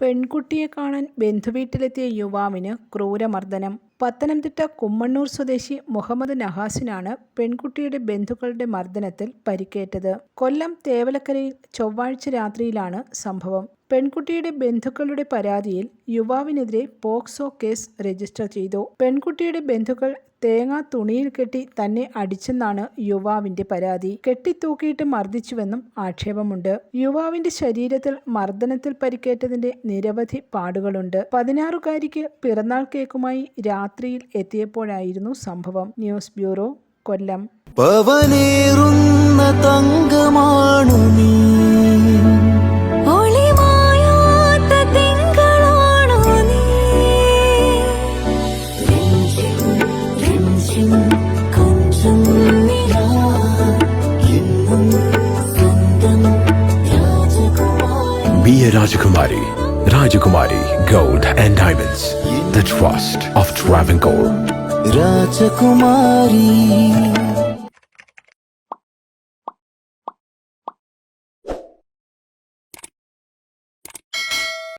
പെൺകുട്ടിയെ കാണാൻ ബന്ധുവീട്ടിലെത്തിയ യുവാവിന് ക്രൂരമർദ്ദനം. പത്തനംതിട്ട കുമ്മണ്ണൂർ സ്വദേശി മുഹമ്മദ് നഹാസിനാണ് പെൺകുട്ടിയുടെ ബന്ധുക്കളുടെ മർദ്ദനത്തിൽ പരിക്കേറ്റത്. കൊല്ലം തേവലക്കരയിൽ ചൊവ്വാഴ്ച രാത്രിയിലാണ് സംഭവം. പെൺകുട്ടിയുടെ ബന്ധുക്കളുടെ പരാതിയിൽ യുവാവിനെതിരെ പോക്സോ കേസ് രജിസ്റ്റർ ചെയ്തു. പെൺകുട്ടിയുടെ ബന്ധുക്കൾ തേങ്ങ തുണിയിൽ കെട്ടി തന്നെ അടിച്ചെന്നാണ് യുവാവിന്റെ പരാതി. കെട്ടിത്തൂക്കിയിട്ട് മർദ്ദിച്ചുവെന്നും ആക്ഷേപമുണ്ട്. യുവാവിന്റെ ശരീരത്തിൽ മർദ്ദനത്തിൽ പരിക്കേറ്റതിന്റെ നിരവധി പാടുകളുണ്ട്. പതിനാറുകാരിക്ക് പിറന്നാൾ കേക്കുമായി രാത്രിയിൽ എത്തിയപ്പോഴായിരുന്നു സംഭവം. News bureau Kollam. തങ്കമാണു രാജകുമാരി Be a Rajakumari. Rajakumari Gold and Diamonds. The trust of Travancore. രാജകുമാരി